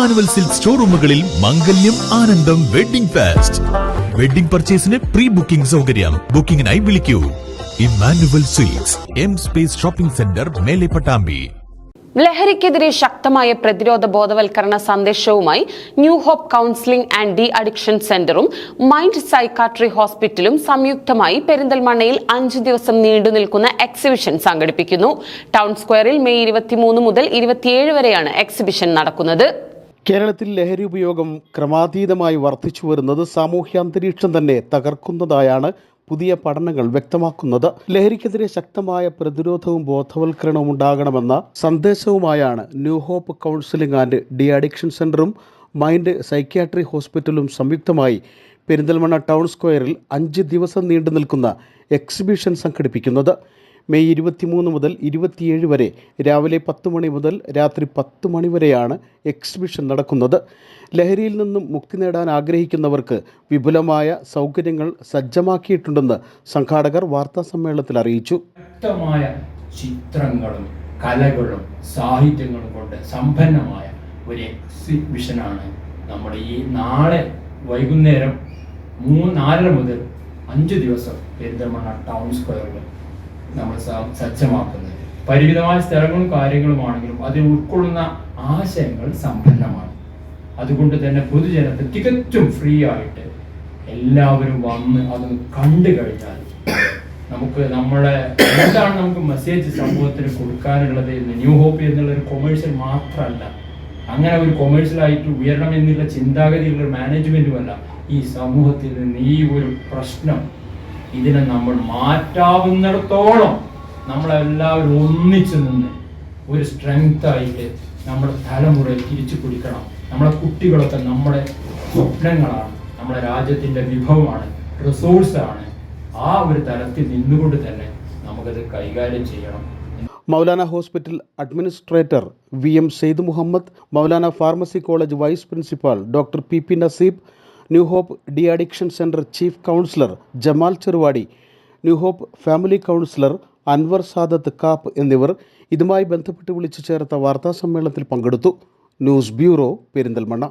Emmanuel silk ഷോറൂമുകളിൽ മംഗല്യം ആനന്ദം വെഡിംഗ് ഫാസ്റ്റ്. വെഡിംഗ് പർച്ചേസിന് പ്രീ ബുക്കിംഗ് സൗകര്യം. ബുക്കിംഗിനായി വിളിക്കൂ. Emmanuel silks M space shopping centre മേലെ പട്ടാമ്പി. ലഹരിക്കെതിരെ ശക്തമായ പ്രതിരോധ ബോധവൽക്കരണ സന്ദേശവുമായി new hope counselling and de addiction സെന്ററും മൈൻഡ് സൈക്കാട്രി ഹോസ്പിറ്റലും സംയുക്തമായി പെരിന്തൽമണ്ണയിൽ അഞ്ച് ദിവസം നീണ്ടു നിൽക്കുന്ന എക്സിബിഷൻ സംഘടിപ്പിക്കുന്നു. ടൗൺ സ്ക്വയറിൽ മെയ് ഇരുപത്തിമൂന്ന് മുതൽ ഇരുപത്തിയേഴ് വരെയാണ് എക്സിബിഷൻ നടക്കുന്നത്. കേരളത്തിൽ ലഹരി ഉപയോഗം ക്രമാതീതമായി വർദ്ധിച്ചു വരുന്നത് സാമൂഹ്യ അന്തരീക്ഷം തന്നെ തകർക്കുന്നതായാണ് പുതിയ പഠനങ്ങൾ വ്യക്തമാക്കുന്നത്. ലഹരിക്കെതിരെ ശക്തമായ പ്രതിരോധവും ബോധവൽക്കരണവും ഉണ്ടാകണമെന്ന സന്ദേശവുമായാണ് new hope counselling and de addiction സെന്ററും മൈൻഡ് സൈക്യാട്രി ഹോസ്പിറ്റലും സംയുക്തമായി പെരിന്തൽമണ്ണ ടൗൺ സ്ക്വയറിൽ അഞ്ച് ദിവസം നീണ്ടു നിൽക്കുന്ന എക്സിബിഷൻ സംഘടിപ്പിക്കുന്നത്. മെയ് ഇരുപത്തിമൂന്ന് മുതൽ ഇരുപത്തിയേഴ് വരെ രാവിലെ പത്ത് മണി മുതൽ രാത്രി പത്ത് മണി വരെയാണ് എക്സിബിഷൻ നടക്കുന്നത്. ലഹരിയിൽ നിന്നും മുക്തി നേടാൻ ആഗ്രഹിക്കുന്നവർക്ക് വിപുലമായ സൗകര്യങ്ങൾ സജ്ജമാക്കിയിട്ടുണ്ടെന്ന് സംഘാടകർ വാർത്താ സമ്മേളനത്തിൽ അറിയിച്ചു. വ്യക്തമായ ചിത്രങ്ങളും കലകളും സാഹിത്യങ്ങളും കൊണ്ട് സമ്പന്നമായ ഒരു എക്സിബിഷനാണ് നമ്മുടെ ഈ നാളെ വൈകുന്നേരം മൂന്ന് നാലര മുതൽ അഞ്ച് ദിവസം പെരിന്തൽമണ്ണ ടൗൺ സ്ക്വയറിൽ നമ്മൾ സജ്ജമാക്കുന്നത്. പരിമിതമായ സ്ഥലങ്ങളും കാര്യങ്ങളുമാണെങ്കിലും അതിൽ ഉൾക്കൊള്ളുന്ന ആശയങ്ങൾ സമ്പന്നമാണ്. അതുകൊണ്ട് തന്നെ പൊതുജനത്തെ തികച്ചും ഫ്രീ ആയിട്ട് എല്ലാവരും വന്ന് അത് കണ്ടു കഴിഞ്ഞാൽ നമുക്ക് നമ്മളെ എന്താണ് നമുക്ക് മെസ്സേജ് സമൂഹത്തിന് കൊടുക്കാനുള്ളത് എന്ന് ന്യൂ ഹോപ്പ് എന്നുള്ള ഒരു കൊമേഴ്ഷ്യൽ മാത്രമല്ല. അങ്ങനെ ഒരു കൊമേഴ്ഷ്യലായിട്ട് ഉയരണം എന്നുള്ള ചിന്താഗതിയുള്ള മാനേജ്മെന്റുമല്ല ഈ സമൂഹത്തിൽ നിന്ന് ഈ ഒരു പ്രശ്നം ഇതിനെ നമ്മൾ മാറ്റാവുന്നിടത്തോളം നമ്മളെല്ലാവരും ഒന്നിച്ചു നിന്ന് ഒരു സ്ട്രെങ്ത് ആയിട്ട് നമ്മുടെ തലമുറയിൽ തിരിച്ചു കുടിക്കണം നമ്മളെ കുട്ടികളൊക്കെ നമ്മുടെ സ്വപ്നങ്ങളാണ് നമ്മുടെ രാജ്യത്തിന്റെ വിഭവമാണ് റിസോഴ്സാണ് ആ ഒരു തലത്തിൽ നിന്നുകൊണ്ട് തന്നെ നമുക്കത് കൈകാര്യം ചെയ്യണം. Maulana hospital administrator V M Syed Muhammad Maulana pharmacy college vice principal doctor P P Naseeb new hope de addiction centre chief counsellor Jamal Cheruvadi new hope family counsellor Anwar Sadath Kappu എന്നിവർ ഇതുമായി ബന്ധപ്പെട്ട് വിളിച്ചു ചേർത്ത വാർത്താ സമ്മേളനത്തിൽ പങ്കെടുത്തു. News bureau Perinthalmanna.